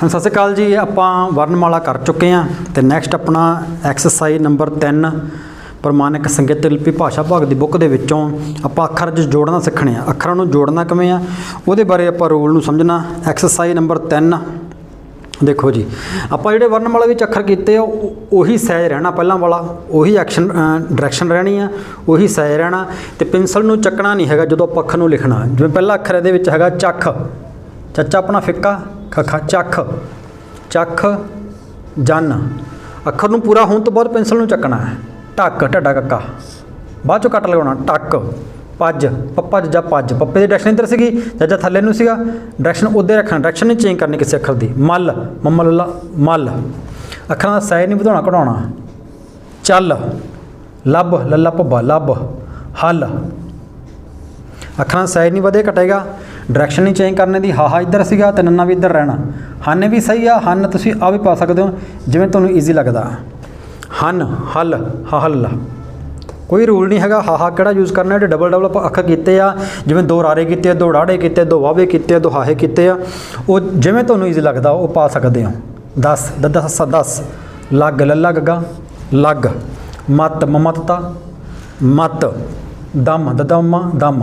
ਸਤਿ ਸ਼੍ਰੀ ਅਕਾਲ ਜੀ, ਆਪਾਂ ਵਰਣਮਾਲਾ ਕਰ ਚੁੱਕੇ ਹਾਂ ਤੇ ਨੈਕਸਟ ਆਪਣਾ ਐਕਸਰਸਾਈਜ਼ ਨੰਬਰ 3 ਪ੍ਰਮਾਣਿਕ ਸੰਗੀਤ ਲਿਪੀ ਭਾਸ਼ਾ ਭਾਗ ਦੀ ਬੁੱਕ ਦੇ ਵਿੱਚੋਂ ਆਪਾਂ ਅੱਖਰ ਜਿ ਜੋੜਨਾ ਸਿੱਖਣੇ ਆ। ਅੱਖਰਾਂ ਨੂੰ ਜੋੜਨਾ ਕਿਵੇਂ ਆ? ਉਹਦੇ ਬਾਰੇ ਆਪਾਂ ਰੂਲ ਨੂੰ ਸਮਝਣਾ। ਐਕਸਰਸਾਈਜ਼ ਨੰਬਰ 3 ਦੇਖੋ ਜੀ, ਆਪਾਂ ਜਿਹੜੇ ਵਰਨਮਾਲਾ ਵਿੱਚ ਅੱਖਰ ਕੀਤੇ ਆ, ਉਹ- ਉਹੀ ਸਹਿਜ ਰਹਿਣਾ ਪਹਿਲਾਂ ਵਾਲਾ, ਉਹੀ ਐਕਸ਼ਨ ਡਾਇਰੈਕਸ਼ਨ ਰਹਿਣੀ ਆ, ਉਹੀ ਸਹਿਜ ਰਹਿਣਾ ਤੇ ਪੈਨਸਲ ਨੂੰ ਚੱਕਣਾ ਨਹੀਂ ਹੈਗਾ ਜਦੋਂ ਆਪਾਂ ਅੱਖਰ ਨੂੰ ਲਿਖਣਾ। ਜਿਵੇਂ ਪਹਿਲਾ ਅੱਖਰ ਇਹਦੇ ਵਿੱਚ ਹੈਗਾ ਚੱਖ ਚੱਚਾ ਆਪਣਾ ਫਿੱਕਾ ਖਖਾ ਚੱਖ ਚੱਖ ਜਨ। ਅੱਖਰ ਨੂੰ ਪੂਰਾ ਹੋਣ ਤੋਂ ਬਾਅਦ ਪੈਨਸਲ ਨੂੰ ਚੱਕਣਾ ਹੈ। ਟੱਕ ਢੱਡਾ ਕੱਕਾ। ਬਾਅਦ ਚੋਂ ਕੱਟ ਲਗਾਉਣਾ ਟੱਕ ਪੱਜ ਪੱਪਾ ਜਾਂ ਪੱਜ ਪੱਪੇ ਦੀ ਡਾਇਰੈਕਸ਼ਨ ਇੱਧਰ ਸੀਗੀ ਜਾਂ ਥੱਲੇ ਨੂੰ ਸੀਗਾ। ਡਾਇਰੈਕਸ਼ਨ ਉੱਧਰ ਰੱਖਣਾ ਡਾਇਰੈਕਸ਼ਨ ਨਹੀਂ ਚੇਂਜ ਕਰਨੀ ਕਿਸੇ ਅੱਖਰ ਦੀ। ਮੱਲ ਮੰਮਾ ਲੱਲਾ ਮੱਲ। ਅੱਖਰਾਂ ਦਾ ਸਾਈਜ਼ ਨਹੀਂ ਵਧਾਉਣਾ, ਘਟਾਉਣਾ। ਚੱਲ, ਲੱਭ, ਲੱਲਾ ਭੱਬਾ, ਲੱਭ। ਹੱਲ। ਅੱਖਰਾਂ ਦਾ ਸਾਈਜ਼ ਨਹੀਂ ਵਧੇ, ਘਟੇਗਾ। ਡਾਇਰੈਕਸ਼ਨ ਨਹੀਂ ਚੇਂਜ ਕਰਨੇ ਦੀ ਹਾਹਾ ਇੱਧਰ ਸੀਗਾ ਤੇ ਨੰਨਾ ਵੀ ਇੱਧਰ ਰਹਿਣਾ। ਹਨ ਵੀ ਸਹੀ ਆ ਹਨ ਤੁਸੀਂ ਆ ਵੀ ਪਾ ਸਕਦੇ ਹੋ ਜਿਵੇਂ ਤੁਹਾਨੂੰ ਈਜ਼ੀ ਲੱਗਦਾ। ਹਨ ਹੱਲ ਹੱਲ। ਕੋਈ ਰੂਲ ਨਹੀਂ ਹੈਗਾ ਹਾਹਾ ਕਿਹੜਾ ਯੂਜ਼ ਕਰਨਾ ਜਿਹੜੇ ਡਬਲ ਡਬਲ ਆਪਾਂ ਅੱਖਰ ਕੀਤੇ ਆ ਜਿਵੇਂ ਦੋ ਰਾਰੇ ਕੀਤੇ ਆ ਦੋ ਡਾੜੇ ਕੀਤੇ ਦੋ ਵਾਵੇ ਕੀਤੇ ਆ ਦੋ ਹਾਹੇ ਕੀਤੇ ਆ ਉਹ ਜਿਵੇਂ ਤੁਹਾਨੂੰ ਈਜ਼ੀ ਲੱਗਦਾ ਉਹ ਪਾ ਸਕਦੇ ਹੋ। 10 ਦਦਾ ਸੱਸਾ 10 ਲੱਗ ਲੱਲਾ ਗੱਗਾ ਲੱਗ। ਮਤ ਮਮਤਤਾ। ਮਤ। ਦਮ ਦਦਮਾ ਦਮ।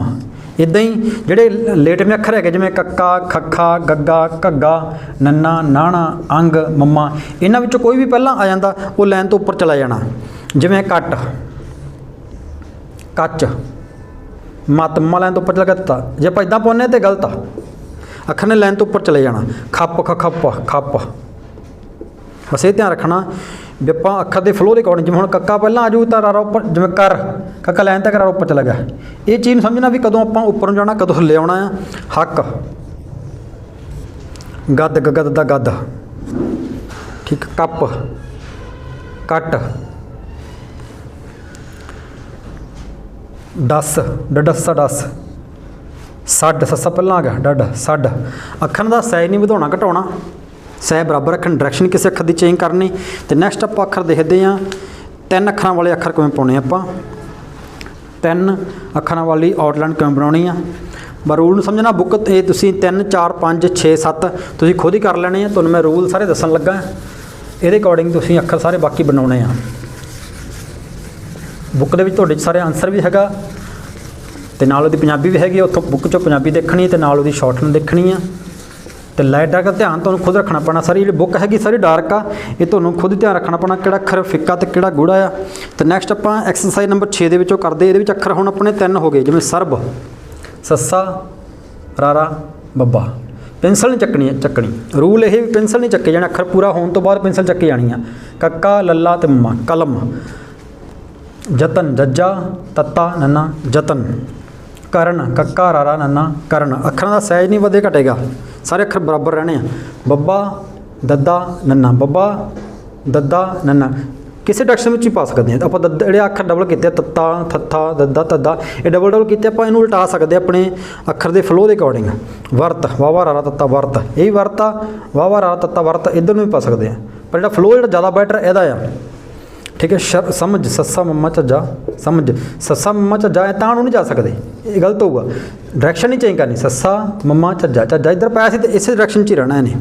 ਇਦਾਂ ਹੀ ਜਿਹੜੇ ਲੇਟਵੇਂ ਅੱਖਰ ਹੈਗੇ, ਜਿਵੇਂ ਕੱਕਾ, ਖੱਖਾ, ਗੱਗਾ, ਘੱਗਾ, ਨੰਨਾ, ਨਾਣਾ, ਅੰਗ, ਮੰਮਾ, ਇਹਨਾਂ ਵਿੱਚੋਂ ਕੋਈ ਵੀ ਪਹਿਲਾਂ ਆ ਜਾਂਦਾ, ਉਹ ਲਾਈਨ ਤੋਂ ਉੱਪਰ ਚਲਾ ਜਾਣਾ। ਜਿਵੇਂ ਕੱਟ, ਕੱਚ ਮਾਤਮਾ ਮੰਮਾ ਲਾਈਨ ਤੋਂ ਉੱਪਰ ਚਲਾ ਦਿੱਤਾ। ਜੇ ਆਪਾਂ ਇਦਾਂ ਪਾਉਂਦੇ ਤੇ ਗਲਤ ਆ। ਅੱਖਰ ਨੇ ਲਾਈਨ ਤੋਂ ਉੱਪਰ ਚਲੇ ਜਾਣਾ। ਖੱਪ ਖੱਪ ਖੱਪ। ਬਸ ਇਹ ਧਿਆਨ ਰੱਖਣਾ। ਵੀ ਆਪਾਂ ਅੱਖਰ ਦੇ ਫਲੋ ਦੇ ਅਕੋਰਡਿੰਗ ਜਿਵੇਂ ਹੁਣ ਕੱਕਾ ਪਹਿਲਾਂ ਆ ਜਾਊ ਤਾਂ ਰਾਰਾ ਉੱਪਰ, ਜਿਵੇਂ ਕਰ, ਕੱਕਾ ਲਾਈਨ ਤੱਕ ਰਾਰਾ ਉੱਪਰ ਚਲਾ ਗਿਆ। ਇਹ ਚੀਜ਼ ਨੂੰ ਸਮਝਣਾ ਵੀ ਕਦੋਂ ਆਪਾਂ ਉੱਪਰ ਨੂੰ ਜਾਣਾ, ਕਦੋਂ ਥੱਲੇ ਆਉਣਾ ਆ। ਹੱਕ। ਗੱਦ ਗਗਦ ਦਾ ਗੱਦ। ਠੀਕ, ਕੱਪ। ਕੱਟ। ਦਸ ਡਡਸਾ ਦਸ ਸੱਡ ਸੱਸਾ ਪਹਿਲਾਂ ਆ ਗਿਆ। ਡੱਡ, ਸੱਡ। ਅੱਖਰ ਦਾ ਸਾਈਜ਼ ਨਹੀਂ ਵਧਾਉਣਾ, ਘਟਾਉਣਾ। ਸਹਿ ਬਰਾਬਰ ਰੱਖਣ ਡਾਇਰੈਕਸ਼ਨ ਕਿਸੇ ਅੱਖਰ ਦੀ ਚੇਂਜ ਕਰਨੀ। ਤੇ ਨੈਕਸਟ ਆਪਾਂ ਅੱਖਰ ਦੇਖਦੇ ਹਾਂ। ਤਿੰਨ ਅੱਖਰਾਂ ਵਾਲੇ ਅੱਖਰ ਕਿਵੇਂ ਪਾਉਣੇ ਆਪਾਂ? ਤਿੰਨ ਅੱਖਰਾਂ ਵਾਲੀ ਆਊਟਲਾਈਨ ਕਿਵੇਂ ਬਣਾਉਣੀ ਆ? ਬਾ ਰੂਲ ਨੂੰ ਸਮਝਣਾ ਬੁੱਕ ਇਹ ਤੁਸੀਂ 3 4 5 6 7 ਤੁਸੀਂ ਖੁਦ ਹੀ ਕਰ ਲੈਣੇ ਆ। ਤੁਹਾਨੂੰ ਮੈਂ ਰੂਲ ਸਾਰੇ ਦੱਸਣ ਲੱਗਾ। ਇਹਦੇ ਅਕੋਰਡਿੰਗ ਤੁਸੀਂ ਅੱਖਰ ਸਾਰੇ ਬਾਕੀ ਬਣਾਉਣੇ ਆ। ਬੁੱਕ ਦੇ ਵਿੱਚ ਤੁਹਾਡੇ 'ਚ ਸਾਰੇ ਆਨਸਰ ਵੀ ਹੈਗਾ। ਤੇ ਨਾਲ ਉਹਦੀ ਪੰਜਾਬੀ ਵੀ ਹੈਗੀ ਆ, ਉੱਥੋਂ ਬੁੱਕ 'ਚੋਂ ਪੰਜਾਬੀ ਦੇਖਣੀ ਹੈ ਤੇ ਨਾਲ ਉਹਦੀ ਸ਼ਾਰਟ ਦੇਖਣੀ ਆ। ਤੇ ਲਾਈਟ ਦਾ ਧਿਆਨ ਤੁਹਾਨੂੰ ਖੁਦ ਰੱਖਣਾ ਪੈਣਾ। ਸਾਰੀ ਜਿਹੜੀ ਬੁੱਕ ਹੈਗੀ, ਸਾਰੀ ਡਾਰਕ ਆ, ਇਹ ਤੁਹਾਨੂੰ ਖੁਦ ਧਿਆਨ ਰੱਖਣਾ ਪੈਣਾ ਕਿਹੜਾ ਅੱਖਰ ਫਿੱਕਾ ਤੇ ਕਿਹੜਾ ਗੂੜਾ ਆ। ਤੇ ਨੈਕਸਟ ਆਪਾਂ ਐਕਸਰਸਾਈਜ਼ ਨੰਬਰ 6 ਦੇ ਵਿੱਚੋਂ ਕਰਦੇ ਇਹਦੇ ਵਿੱਚ ਅੱਖਰ ਹੁਣ ਆਪਣੇ ਤਿੰਨ ਹੋ ਗਏ, ਜਿਵੇਂ ਸਰਬ, ਸੱਸਾ, ਰਾਰਾ, ਬੱਬਾ। ਪੈਨਸਲ ਨਹੀਂ ਚੱਕਣੀ ਚੱਕਣੀ। ਰੂਲ ਇਹ ਵੀ ਪੈਨਸਲ ਨਹੀਂ ਚੱਕੇ ਜਾਣਾ, ਅੱਖਰ ਪੂਰਾ ਹੋਣ ਤੋਂ ਬਾਅਦ ਪੈਨਸਲ ਚੱਕੇ ਜਾਣੀ ਆ। ਕੱਕਾ, ਲੱਲਾ ਤੇ ਮੰਮਾ, ਕਲਮ। ਜਤਨ, ਜੱਜਾ, ਤੱਤਾ, ਨੰਨਾ, ਜਤਨ। ਕਰਨ, ਕੱਕਾ, ਰਾਰਾ, ਨੰਨਾ, ਕਰਨ। ਅੱਖਰਾਂ ਦਾ ਸਾਈਜ਼ ਨਹੀਂ ਵਧੇ ਘਟੇਗਾ। ਸਾਰੇ ਅੱਖਰ ਬਰਾਬਰ ਰਹਿਣੇ ਆ। ਬੱਬਾ ਦੱਦਾ ਨੰਨਾ। ਬੱਬਾ ਦੱਦਾ ਨੰਨਾ। ਕਿਸੇ ਡਾਇਰੈਕਸ਼ਨ ਵਿੱਚ ਹੀ ਪਾ ਸਕਦੇ ਹਾਂ ਆਪਾਂ ਦੱਦ- ਜਿਹੜੇ ਅੱਖਰ ਡਬਲ ਕੀਤੇ ਆ, ਤੱਤਾ ਥੱਥਾ ਦੱਦਾ ਤੱਦਾ ਇਹ ਡਬਲ ਡਬਲ ਕੀਤੇ ਆਪਾਂ ਇਹਨੂੰ ਉਲਟਾ ਸਕਦੇ ਹਾਂ ਆਪਣੇ ਅੱਖਰ ਦੇ ਫਲੋ ਦੇ ਅਕੋਰਡਿੰਗ ਵਰਤ ਵਾਵਾ ਰਾਰਾ ਤੱਤਾ ਵਰਤ। ਇਹ ਵੀ ਵਰਤਾ ਵਾਵਾ ਰਾਰਾ ਤੱਤਾ ਵਰਤ ਇਧਰ ਨੂੰ ਵੀ ਪਾ ਸਕਦੇ ਆ। ਪਰ ਜਿਹੜਾ ਫਲੋ ਜਿਹੜਾ ਜ਼ਿਆਦਾ ਬੈਟਰ ਇਹਦਾ ਆ। ਠੀਕ ਹੈ ਸ਼ਰ- ਸਮਝ ਸੱਸਾ ਮੰਮਾ ਝੱਜਾ ਸਮਝ ਸੱਸਾ ਮੰਮਾ ਝੱਜਾ ਇਹ ਤਾਂ ਨੂੰ ਨਹੀਂ ਜਾ ਸਕਦੇ ਇਹ ਗਲਤ ਹੋਊਗਾ ਡਾਇਰੈਕਸ਼ਨ ਨਹੀਂ ਚੇਂਜ ਕਰਨੀ ਸੱਸਾ ਮੰਮਾ ਝੱਜਾ ਝੱਜਾ ਇੱਧਰ ਪਾਇਆ ਸੀ ਤੇ ਇਸੇ ਡਾਇਰੈਕਸ਼ਨ 'ਚ ਹੀ ਰਹਿਣਾ ਇਹਨੇ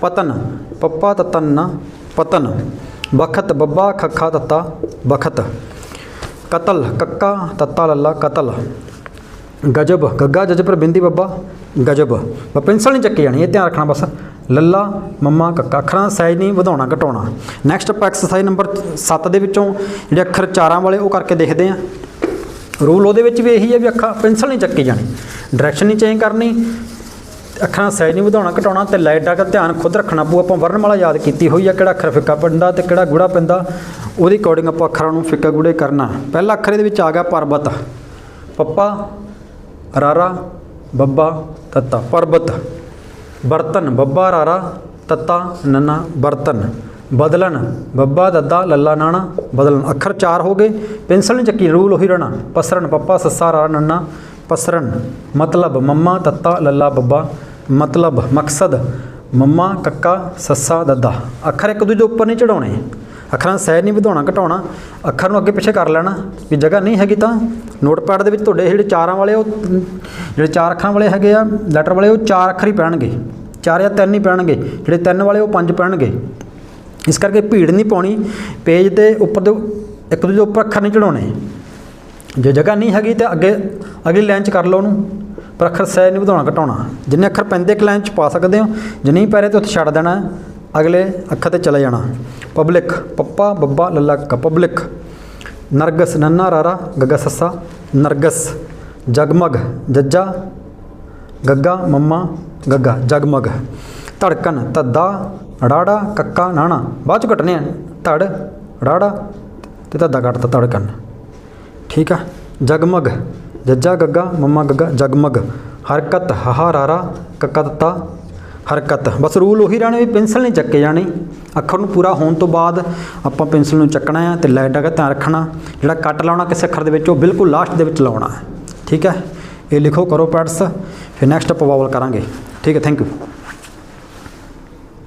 ਪਤਨ ਪੱਪਾ ਤਤਨ ਪਤਨ ਬਖਤ ਬੱਬਾ ਖੱਖਾ ਤੱਤਾ ਬਖਤ ਕਤਲ ਕੱਕਾ ਤੱਤਾ ਲੱਲਾ ਕਤਲ ਗਜਬ ਗੱਗਾ ਜਜਪਰ ਬਿੰਦੀ ਬੱਬਾ ਗਜਬ ਬਸ ਪੈਨਸਲ ਨਹੀਂ ਚੱਕੀ ਜਾਣੀ ਇਹ ਧਿਆਨ ਰੱਖਣਾ ਬਸ ਲੱਲਾ, ਮੰਮਾ, ਕੱਕਾ। ਅੱਖਰਾਂ ਦਾ ਸਾਈਜ਼ ਨਹੀਂ, ਵਧਾਉਣਾ, ਘਟਾਉਣਾ। ਨੈਕਸਟ ਆਪਾਂ ਐਕਸਰਸਾਈਜ਼ ਨੰਬਰ 7 ਦੇ ਵਿੱਚੋਂ ਜਿਹੜੇ ਅੱਖਰ ਚਾਰਾਂ ਵਾਲੇ ਉਹ ਕਰਕੇ ਦੇਖਦੇ ਹਾਂ। ਰੂਲ ਉਹਦੇ ਵਿੱਚ ਵੀ ਇਹੀ ਹੈ ਵੀ ਅੱਖਾਂ ਪੈਨਸਲ ਨਹੀਂ ਚੱਕੀ ਜਾਣੀ। ਡਾਇਰੈਕਸ਼ਨ ਨਹੀਂ ਚੇਂਜ ਕਰਨੀ। ਅੱਖਰਾਂ ਦਾ ਸਾਈਜ਼ ਨਹੀਂ, ਵਧਾਉਣਾ, ਘਟਾਉਣਾ ਤੇ ਲਾਈਟ ਦਾ ਧਿਆਨ ਖੁਦ ਰੱਖਣਾ ਪਊ, ਆਪਾਂ ਵਰਣਮਾਲਾ ਯਾਦ ਕੀਤੀ ਹੋਈ ਆ ਕਿਹੜਾ ਅੱਖਰ ਫਿੱਕਾ ਪੈਂਦਾ ਤੇ ਕਿਹੜਾ ਗੂੜਾ ਪੈਂਦਾ। ਉਹਦੀ ਅਕੋਰਡਿੰਗ ਆਪਾਂ ਅੱਖਰਾਂ ਨੂੰ ਫਿੱਕਾ ਗੂੜੇ ਕਰਨਾ। ਪਹਿਲਾ ਅੱਖਰ ਇਹਦੇ ਵਿੱਚ ਆ ਗਿਆ ਪਰਬਤ। ਪੱਪਾ, ਰਾਰਾ, ਬੱਬਾ, ਤੱਤਾ। ਪਰਬਤ। ਬਰਤਨ, ਬੱਬਾ ਰਾਰਾ, ਤੱਤਾ, ਨੰਨਾ, ਬਰਤਨ। ਬਦਲਣ ਬੱਬਾ, ਦੱਦਾ, ਲੱਲਾ, ਨਾਣਾ। ਬਦਲਣ ਅੱਖਰ ਚਾਰ ਹੋ ਗਏ। ਪੈਨਸਲ ਨਹੀਂ ਚੱਕੀ, ਰੂਲ ਉਹੀ ਰਹਿਣਾ। ਪਸਰਨ, ਪੱਪਾ, ਸੱਸਾ ਰਾ ਨੰਨਾ। ਪਸਰਨ, ਮਤਲਬ, ਮੰਮਾ, ਤੱਤਾ, ਲੱਲਾ, ਬੱਬਾ। ਮਤਲਬ, ਮਕਸਦ, ਮੰਮਾ, ਕੱਕਾ, ਸੱਸਾ, ਦੱਦਾ। ਅੱਖਰ ਇੱਕ ਦੂਜੇ ਉੱਪਰ ਨਹੀਂ ਚੜਾਉਣੇ ਅੱਖਰਾਂ ਦਾ ਸਾਈਜ਼ ਨਹੀਂ ਵਧਾਉਣਾ, ਘਟਾਉਣਾ। ਅੱਖਰ ਨੂੰ ਅੱਗੇ ਪਿੱਛੇ ਕਰ ਲੈਣਾ। ਵੀ ਜਗ੍ਹਾ ਨਹੀਂ ਹੈਗੀ ਤਾਂ ਨੋਟਪੈਡ ਦੇ ਵਿੱਚ ਤੁਹਾਡੇ ਜਿਹੜੇ ਚਾਰਾਂ ਵਾਲੇ ਉਹ ਜਿਹੜੇ ਚਾਰ ਅੱਖਰਾਂ ਵਾਲੇ ਹੈਗੇ ਆ, ਲੈਟਰ ਵਾਲੇ, ਉਹ ਚਾਰ ਅੱਖਰ ਹੀ ਪੈਣਗੇ। ਚਾਰ ਜਾਂ ਤਿੰਨ ਹੀ ਪੈਣਗੇ, ਜਿਹੜੇ ਤਿੰਨ ਵਾਲੇ ਉਹ ਪੰਜ ਪੈਣਗੇ। ਇਸ ਕਰਕੇ ਭੀੜ ਨਹੀਂ ਪਾਉਣੀ, ਪੇਜ ਦੇ ਉੱਪਰ ਦੇ ਇੱਕ ਦੂਜੇ ਉੱਪਰ ਅੱਖਰ ਨਹੀਂ ਚੜਾਉਣੇ ਜੇ ਜਗ੍ਹਾ ਨਹੀਂ ਹੈਗੀ ਤਾਂ ਅੱਗੇ ਅਗਲੀ ਲਾਈਨ 'ਚ ਕਰ ਲਓ ਉਹਨੂੰ। ਪਰ ਅੱਖਰ ਸਹਿ ਨਹੀਂ ਵਧਾਉਣਾ, ਘਟਾਉਣਾ। ਜਿੰਨੇ ਅੱਖਰ ਪੈਂਦੇ ਇੱਕ ਲਾਈਨ 'ਚ ਪਾ ਸਕਦੇ ਹੋ, ਜੇ ਨਹੀਂ ਪੈ ਰਹੇ ਤਾਂ ਉੱਥੇ ਛੱਡ ਦੇਣਾ ਅਗਲੇ ਅੱਖਰ ਤੇ ਚਲੇ ਜਾਣਾ। ਪਬਲਿਕ, ਪੱਪਾ, ਬੱਬਾ, ਲੱਲਾ ਕ ਪਬਲਿਕ। ਨਰਗਸ, ਨੰਨਾ, ਰਾਰਾ, ਗੱਗਾ, ਸੱਸਾ, ਨਰਗਸ, ਜਗਮਗ, ਜੱਜਾ ਗੱਗਾ, ਮੰਮਾ, ਗੱਗਾ ਜਗਮਗ ਧੜਕਣ ਤੱਦਾ ਅੜਾੜਾ ਕੱਕਾ, ਨਾਣਾ। ਬਾਅਦ ਚ ਕੱਟਨੇ ਆ। ਧੜ ਅੜਾੜਾ ਤੇ ਤੱਦਾ ਕੱਟਤਾ ਧੜਕਣ ਠੀਕ ਆ? ਜਗਮਗ ਜੱਜਾ, ਗੱਗਾ, ਮੰਮਾ, ਗੱਗਾ ਜਗਮਗ ਹਰਕਤ, ਹਾਹਾ, ਰਾਰਾ, ਕੱਕਾ, ਤੱਤਾ। ਹਰਕਤ। ਬਸ ਰੂਲ ਉਹੀ ਰਹਿਣੇ ਵੀ ਪੈਨਸਲ ਨਹੀਂ ਚੱਕੇ ਜਾਣੀ। ਅੱਖਰ ਨੂੰ ਪੂਰਾ ਹੋਣ ਤੋਂ ਬਾਅਦ ਆਪਾਂ ਪੈਨਸਲ ਨੂੰ ਚੱਕਣਾ ਹੈ ਤੇ ਲਾਈਟਾਂ ਦਾ ਧਿਆਨ ਰੱਖਣਾ। ਜਿਹੜਾ ਕੱਟ ਲਾਉਣਾ ਕਿਸੇ ਅੱਖਰ ਦੇ ਵਿੱਚ, ਉਹ ਬਿਲਕੁਲ ਲਾਸਟ ਦੇ ਵਿੱਚ ਲਾਉਣਾ ਹੈ। ਠੀਕ ਹੈ? ਇਹ ਲਿਖੋ ਕਰੋ ਪੈਡਸ ਫਿਰ ਨੈਕਸਟ ਆਪਾਂ ਵਾਵਲ ਕਰਾਂਗੇ। ਠੀਕ ਹੈ ਥੈਂਕ ਯੂ